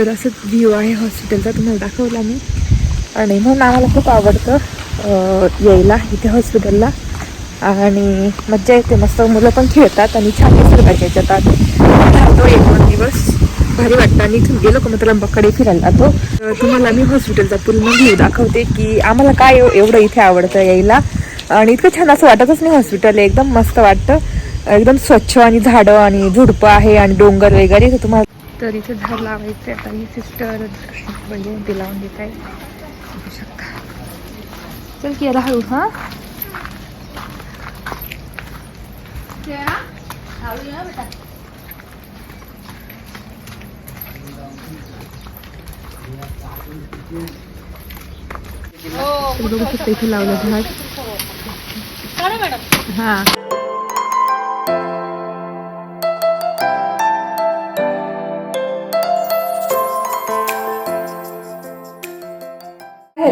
तर असं व्ह्यू आहे हॉस्पिटलचा तुम्हाला दाखवला मी आणि म्हणून आम्हाला खूप आवडतं यायला इथे हॉस्पिटलला आणि मज्जा येते मस्त मुलं पण खेळतात आणि छान निसर्गाच्या याच्यात आम्ही राहतो एक दोन दिवस. भारी वाटतं. आणि इथून गेलो का मग त्र्यंबकडे फिरायला जातो. तर तुम्हाला मी हॉस्पिटलचा पूर्ण व्ह्यू दाखवते की आम्हाला काय एव- एवढं इथे आवडतं यायला. आणि इतकं छान असं वाटतच नाही हॉस्पिटल एकदम मस्त वाटतं. एकदम स्वच्छ आणि झाडं आणि झुडपं आहे आणि डोंगर वगैरे. तर तुम्हाला तर इथे झाड लावायचे आता ही सिस्टर म्हणजे ते लावून देत आहे. बघू शकता. चल की याला हळू हां? बघू शकता इथे लावलं झाड. हां.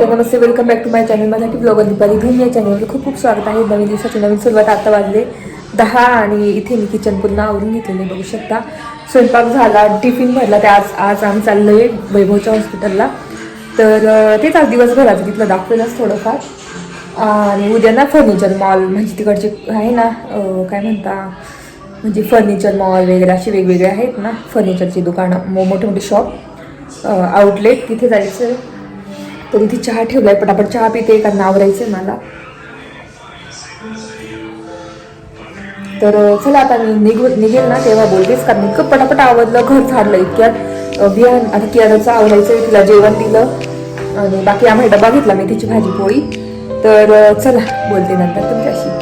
नमस्ते welcome back to my channel Marathi blogger Dipali Dhoom या चॅनलवर खूप खूप स्वागत आहे. नवीन दिवसाची नवीन सुरुवात आता वाजले दहा आणि इथे मी किचन पूर्ण आवरून घेतलेले बघू शकता. स्वयंपाक झाला टिफिन भरला ते आज आज आम्ही चाललो आहे वैभवच्या हॉस्पिटलला तर तेच आज दिवसभराचं तिथलं दाखवेलच थोडंफार. आणि उद्या ना फर्निचर मॉल म्हणजे तिकडचे आहे ना काय म्हणता म्हणजे फर्निचर मॉल वगैरे असे वेगवेगळे आहेत ना फर्निचरची दुकानं मो मोठे मोठे शॉप आउटलेट तिथे जायचं. तर इथे चहा ठेवलाय पटापट चहा पिते कारण आवरायचंय मला. तर चला आता मी निघू निघेल ना तेव्हा बोलतेच कारण इतकं पटापट आवडलं घर झाडलं इतक्यात बिहान आता कियाराचं आवरायचं तिला जेवण दिलं. आणि बाकी आम्हाला डबा घेतला मेथीची भाजी पोळी. तर चला बोलते नंतर तुमच्याशी.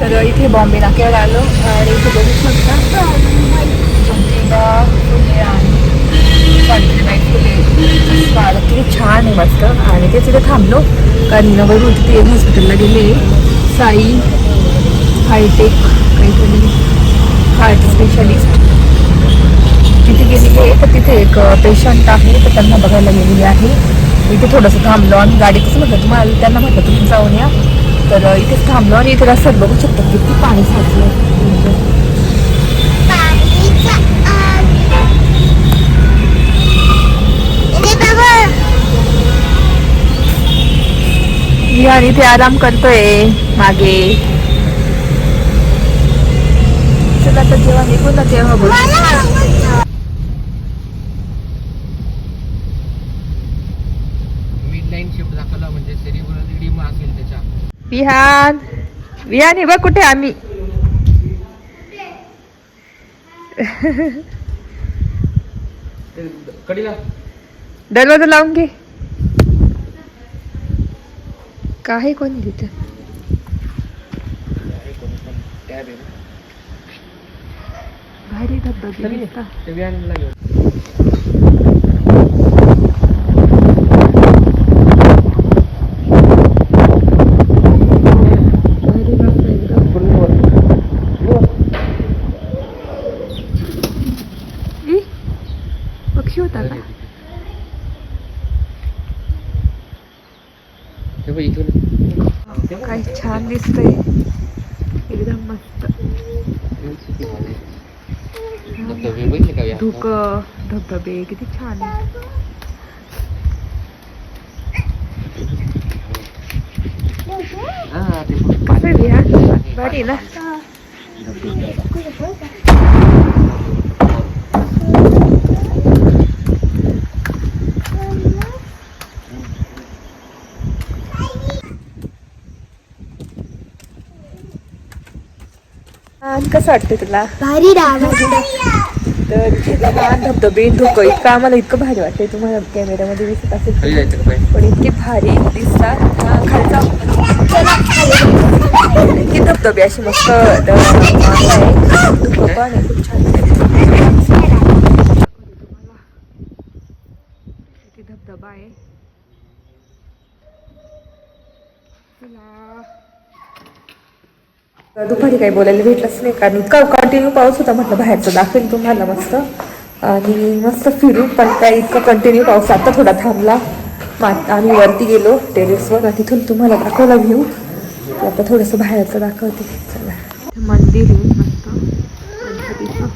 तर इथे बॉम्बे नाक्यावर आलो आणि इथे बघू शकता. आमच्या फुले आणि फुले किती छान आहे मस्त. आणि ते तिथे थांबलो. कारण वरून तिथे हॉस्पिटलला गेले. साई हायटेक काहीतरी हार्ट स्पेशालिस्ट तिथे गेलेली आहे. तर तिथे एक पेशंट आहे. तर त्यांना बघायला गेलेली आहे. इथे थोडंसं थांबलो आणि गाडी कसं म्हटलं तुम्हाला त्यांना म्हटलं तुम्ही जाऊन या. तर इथेच थांबलो आणि इथे रस्त्यात बघू शकता किती पाणी साचलं आणि इथे आराम करतोय मागे. चला आता जेव्हा निघू ना तेव्हा बघू मिडलाईन शिफ्ट दाखवला म्हणजे सेरिब्रल इडिमा असेल त्याच्या विहान विहान हे बघ कुठे आम्ही. दरवाजा लावून घे. काय कोणी तिथं? भारी धबधबे पक्षी होता का ते बघ इथून काय छान दिसतंय एकदम मस्त किती भारी. धबधबे बघितले का या? धुक धबधबे किती छान आहे. हा, ते बघ. कसं आहे विहार? भारी आहे ना कसं वाटतं तुला? भारी तर इथे छान धबधबे धुकं इतकं आम्हाला इतकं भारी वाटतंय. तुम्हाला कॅमेऱ्यामध्ये दिसत असेल? पण. इतके भारी दिसतात. हा, खालचा इतके धबधबे असे मस्त धुकं पण आहे खूप छान धबधबा आहे चला. दुपारी काही बोलायला भेटलंच नाही कारण इतका कंटिन्यू पाऊस होता म्हटलं बाहेरचं दाखवेल तुम्हाला मस्त. आणि मस्त फिरू पण काय इतका कंटिन्यू पाऊस आता थोडा थांबला. आम्ही वरती गेलो टेरेसवर तिथून तुम्हाला दाखवला व्ह्यू आता थोडंसं बाहेरचं दाखवते. चला. मंदिर आहे मस्त. गणपतीचं.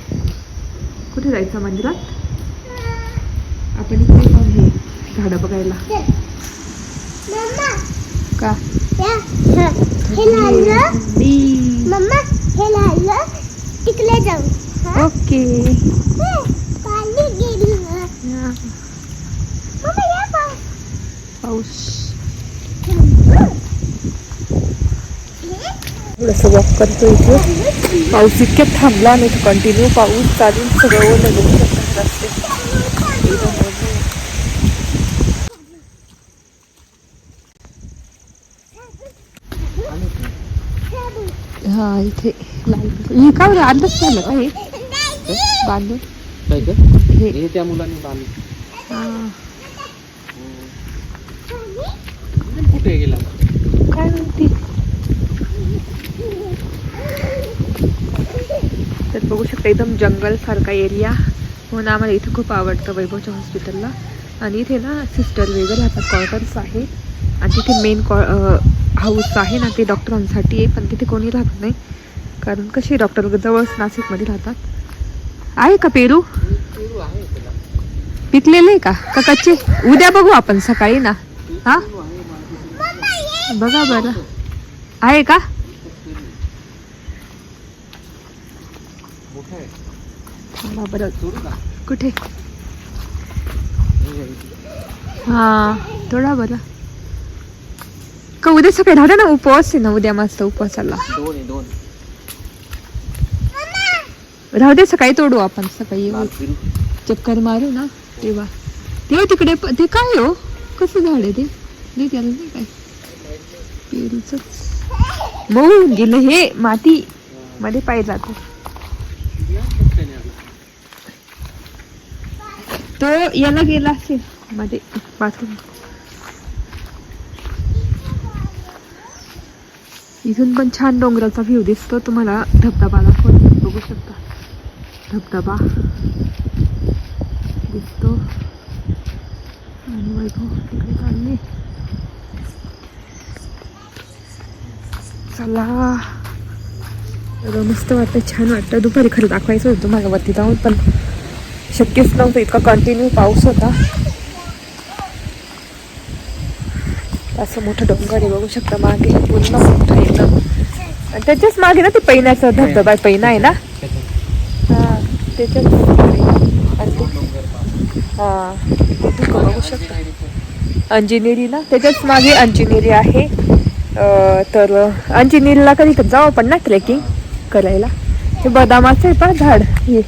कुठे जायचं मंदिरात? आपण इकडे जाऊ हे झाडं बघायला. का? हे थंडी. मम्मा हे तिकडे जाऊ हा? ओके हे, गेली. मम्मा या पाव. पाऊस थोडंसं वॉक करतो इथे पाऊस इतक्यात थांबला नाही कंटिन्यू पाऊस चालून सगळं ओलं रस्ते. हा इथे. हे का बरं? अर्धच झालं? का हे? बांधून. काय? हे. हे त्या मुलांनी बांधलं. हा. कुठे गेला? काय म्हणते? तर बघू शकता एकदम जंगल सारखा एरिया म्हणून आम्हाला इथं खूप आवडतं वैभवच्या हॉस्पिटलला आणि इथे ना सिस्टर वगैरे राहतात क्वार्टर्स आहे आणि तिथे मेन कॉ हाऊस आहे ना ते डॉक्टरांसाठी आहे पण तिथे कोणी राहत नाही. कारण कसे डॉक्टर जवळच नाशिकमध्ये राहतात. आहे का पेरू? आहे पिकलेले का? का कच्चे? उद्या बघू आपण सकाळी ना. हा? बघा बरं. आहे का? बरं. कुठे? हा थोडा बरं. का उद्या सकाळी राहता ना उपवास आहे ना उद्या मस्त उपवासाला. दोन आहे दोन राहू दे सकाळी तोडू आपण सकाळी येऊ. चक्कर मारू ना तेव्हा. तेव्हा तिकडे प- ते काय हो? कसं झाड आहे ते? नाही त्याला नाही काय? पेरूच मऊ गेलं हे माती. मध्ये पाय जातो. तो याला गेला असेल. मध्ये बाथरूम. इथून पण छान डोंगराचा व्ह्यू दिसतो. तुम्हाला धबधबाला फोन बघू शकता. धबधबा दिसतो. आणि वैभव तिकडे चालले. चला. एवढं मस्त वाटतं छान वाटतं. दुपारी खरं दाखवायचं होतं तुम्हाला वरती जाऊन पण शक्यच नव्हतं. इतका कंटिन्यू पाऊस होता. असं मोठं डोंगर आहे बघू शकता. मागे पूर्ण मोठं आहे एकदम आणि त्याच्याच मागे ना ते पैनाचा धबधबा पैना आहे ना? हा त्याच्याच मागे. आणि ते- हा धुकं बघू शकता. अंजिनेरी ना? त्याच्याच मागे अंजिनेरी आहे. तर अंजिनेरीला कधी तर जाऊ आपण ना ट्रेकिंग करायला. हे बदामाचं आहे पण झाड. हे.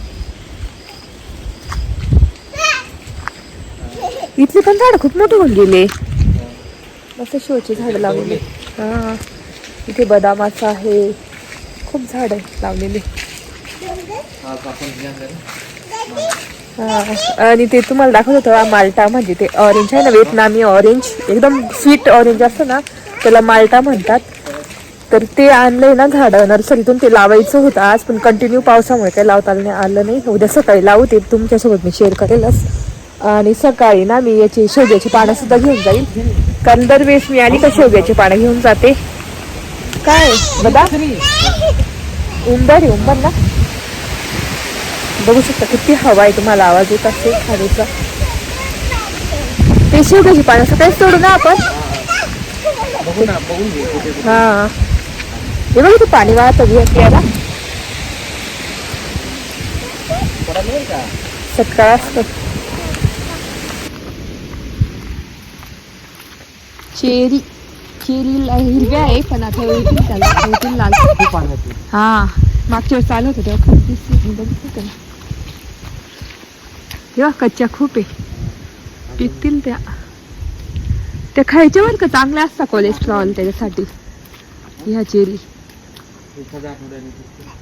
इथले पण झाड खूप मोठं होऊन गेले. मस्त शोची झाड लावलेली. हां इथे बदामाचं आहे. खूप झाड लावलेले. आणि ते तुम्हाला दाखवत होतं माल्टा म्हणजे ते ऑरेंज आहे ना व्हिएतनामी ऑरेंज एकदम स्वीट ऑरेंज असतं ना त्याला माल्टा म्हणतात. तर ते आणलंय ना झाडं नर्सरीतून ते लावायचं होतं आज पण कंटिन्यू पावसामुळे काही लावता आलं नाही आलं नाही. उद्या सकाळी लावू ते तुमच्यासोबत मी शेअर करेलच. आणि सकाळी ना मी याची शेवग्याची पानं सुद्धा घेऊन जाईल. कारण दरवेळेस मी आली का शेवग्याची पानं घेऊन जाते. काय? बदा उंबर आहे उंबर ना? बघू शकता किती हवा आहे तुम्हाला आवाज येत असेल हवेचा ते शेवग्याची पानं सकाळीच तोडू ना आपण. बघू. हा. हे बघ इथे पाणी वाहत याला का? सकाळ असतं. चेरी चेरी ला- हिरव्या आहे पण आता येतील लाल. हा मागच्या वेळेस चालू होतं तेव्हा खूप दिसली बघितलं तेव्हा कच्च्या खूप आहे. पिकतील त्या. त्या खायच्या बरं का चांगल्या असतात कोलेस्ट्रॉल त्याच्यासाठी? ह्या चेरी.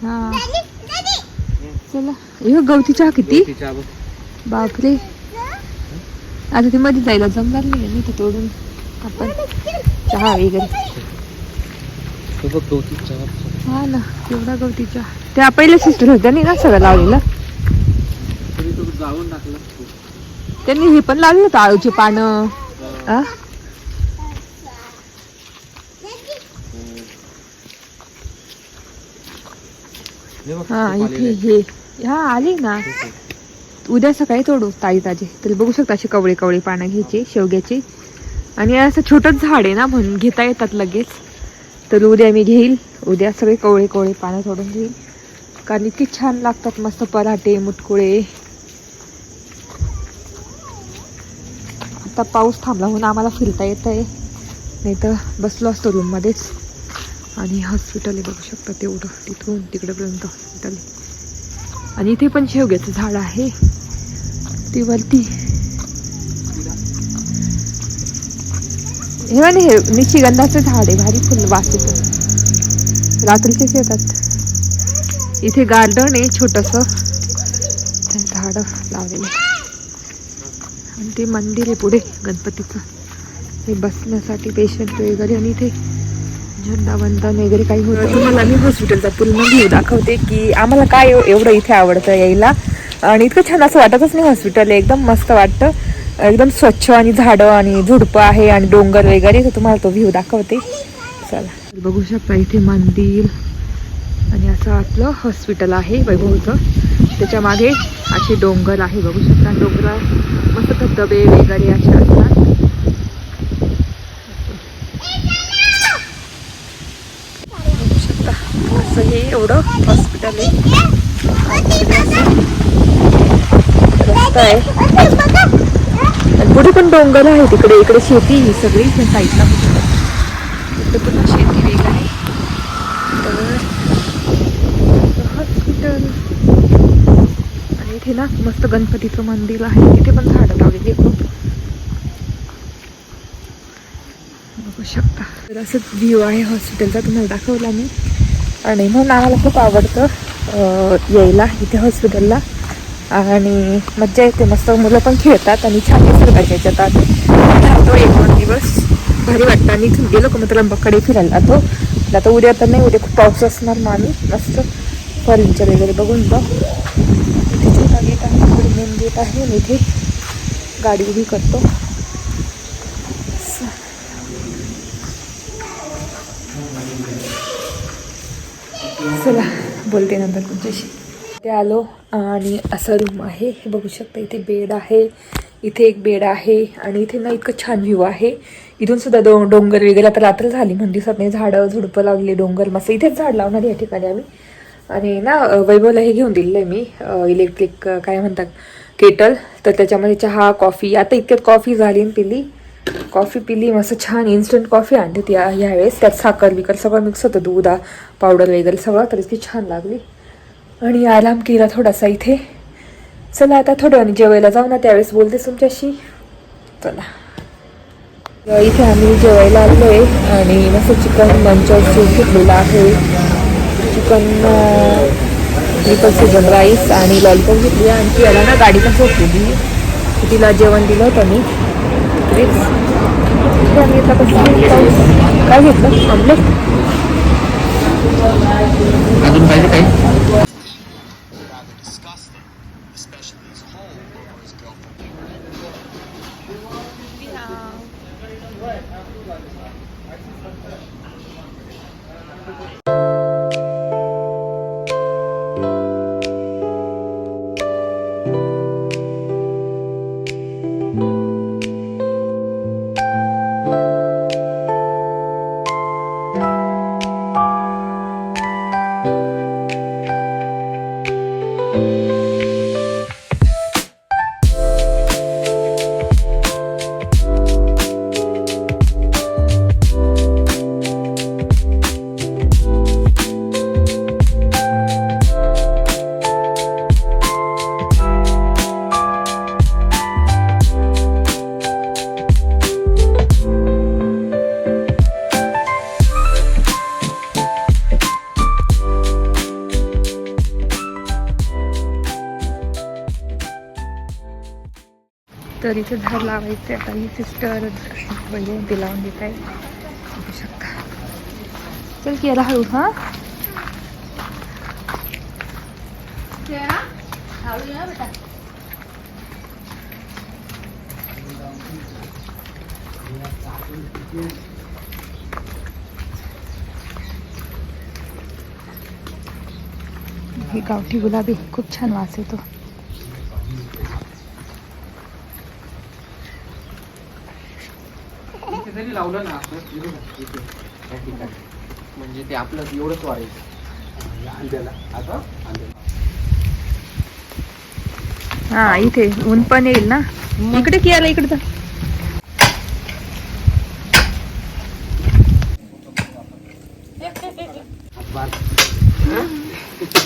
हा. चला. हे गवती चहा किती. बापरे. आता ते मध्ये जायला जमणार नाही नाही तर तोडून आपण चहा वगैरे. हे बघ गवती चहा. हा ना एवढा गवती चहा. त्या पहिल्या सिस्टर होत्या ना सगळं लावलेलं. त्यांनी हे पण लावलं होतं आळूची पानं? हे. हा इथे. हे. हा आले ना. उद्या सकाळी तोडू ताजी ताजे. तरी बघू शकता असे कवळे कवळे पानं घ्यायचे शेवग्याचे. आणि असं छोटंच झाड आहे ना म्हणून घेता येतात लगेच. तर उद्या मी घेईल. उद्या सगळे कोवळे कोवळे पानं तोडून घेईल. कारण इतकी छान लागतात मस्त पराठे मुटकुळे. आता पाऊस थांबला म्हणून आम्हाला फिरता येत आहे. नाही तर बसलो असतो रूममध्येच. आणि हॉस्पिटल आहे बघू शकता तेवढं. तिथून तिकडेपर्यंत हॉस्पिटल आणि इथे पण शेवग्याचं झाड आहे. ती वरती हे म्हणे हे निशिगंधाचं झाड आहे भारी फुल वास रात्रीचेच येतात. इथे गार्डन आहे छोटस. झाड लावलेलं आणि ते मंदिर आहे पुढे गणपतीचं. हे बसण्यासाठी पेशंट वगैरे आणि इथे झेंडा वंदन वगैरे काही होतं. तुम्हाला मी हॉस्पिटलचा पूर्ण व्ह्यू दाखवते की आम्हाला काय एवढं इथे आवडतं यायला. आणि इतकं छान असं वाटतच नाही हॉस्पिटल एकदम मस्त वाटतं. एकदम स्वच्छ आणि झाडं आणि झुडपं आहे आणि डोंगर वगैरे तर तुम्हाला तो व्ह्यू दाखवते. चला. बघू शकता इथे मंदिर आणि असं आपलं हॉस्पिटल आहे वैभवचं. त्याच्यामागे असे डोंगर आहे. बघू शकता डोंगरा मस्त धबधबे वगैरे असे असतात. बघू शकता. असं हे एवढं हॉस्पिटल आहे. रस्ता आहे. कुठे पण डोंगर आहे तिकडे इकडे शेती ही सगळी. त्या साईडला इकडे पुन्हा शेती वगैरे तर हॉस्पिटल. आणि इथे ना मस्त गणपतीचं मंदिर आहे. तिथे पण झाडं लावलेली खूप बघू शकता. तर असंच व्ह्यू आहे हॉस्पिटलचा. तुम्हाला दाखवला मी आणि म्हणून आम्हाला खूप आवडतं यायला इथे हॉस्पिटलला. आणि मज्जा येते मस्त मुलं पण खेळतात आणि छान निसर्गाच्या याच्यात आम्ही राहतो एक दोन दिवस भारी वाटतं. आणि इथून गेलो का मग त्र्यंबकडे फिरायला जातो. आता उद्या तर नाही उद्या खूप पाऊस असणार मग आम्ही. मस्त फर्निचर वगैरे बघून जाऊ इथे छोटा गेट आहे इकडे मेन गेट आहे आणि इथे गाडी उभी करतो. चला बोलते नंतर तुमच्याशी. ते आलो आणि असा रूम आहे. हे बघू शकता इथे बेड आहे. इथे एक बेड आहे आणि इथे ना इतकं छान व्ह्यू आहे. इथून सुद्धा दो डोंगर वगैरे आता रात्र झाली म्हणजे दिसत नाही. झाडं झुडपं लागले डोंगर मस्त. इथेच झाड लावणार या ठिकाणी आम्ही. आणि ना वैभवला हे घेऊन दिलेलं आहे मी इलेक्ट्रिक काय म्हणतात केटल तर त्याच्यामध्ये चहा कॉफी आता इतक्यात कॉफी झाली आणि पिली. कॉफी पिली मस्त छान इन्स्टंट कॉफी आणली ती या- त्यात साखर बिकर सगळं मिक्स होतं दूध पावडर वगैरे सगळं तर इतकी छान लागली. आणि आराम केला थोडासा इथे. चला आता थोड्या जेवायला जाऊ ना त्यावेळेस बोलते तुमच्याशी. चला. इथे आम्ही जेवायला आलो आहे आणि मस्त चिकन मंचर सूप घेतलेला आहे. चिकन ट्रिपल सीजन राईस आणि लॉलीपॉप घेतली आणि ती याला ना गाडी पण झोपलेली तिला जेवण दिलं होतं मी. आम्ही आता कसं काय घेतलं? आमलेट? अजून पाहिजे काही? तर इथे झाड लावायचे. आता ही सिस्टर बहीण ते लावून देत आहे बघू शकता. चल की याला हळू हा ही गावठी गुलाबी खूप छान वास येतो इथे जरी लावलं ना आपण इथे बघ, इथे, या ठिकाणी. म्हणजे ते आपलं एवढंच वाढायचं आंब्याला आता आंब्याला हा इथे. ऊन पण येईल ना? इकडे की आला इकडे तर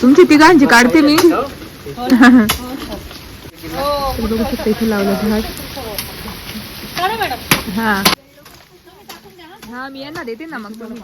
तुमची तिघांची काढते मी. बघू शकता इथे लावलं झाड. हा. हा मी यांना देते ना मग तुम्ही.